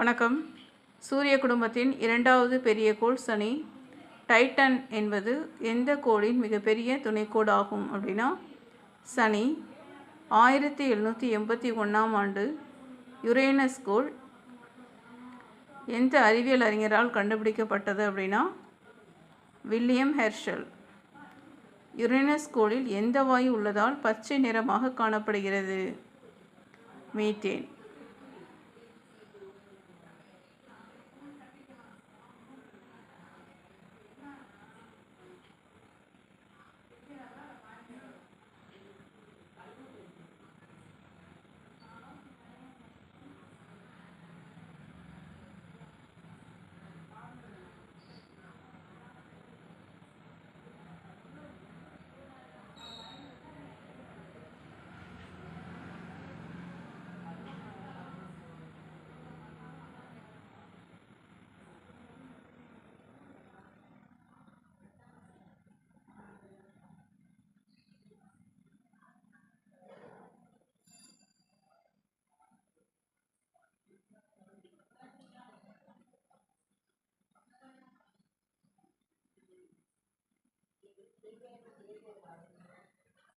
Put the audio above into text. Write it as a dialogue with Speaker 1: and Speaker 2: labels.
Speaker 1: வணக்கம். சூரிய குடும்பத்தின் இரண்டாவது பெரிய கோள் சனி. டைட்டன் என்பது எந்த கோளின் மிகப்பெரிய துணைக்கோடு ஆகும் அப்படின்னா சனி ஆயிரத்தி எழுநூற்றி எண்பத்தி ஒன்றாம் ஆண்டு யுரேனஸ் கோள். எந்த அறிவியல் அறிஞரால் கண்டுபிடிக்கப்பட்டது அப்படின்னா வில்லியம் ஹெர்ஷல். யுரேனஸ் கோளில் எந்த வாயு உள்ளதால் பச்சை நிறமாக காணப்படுகிறது? மீத்தேன். 明天就可以过来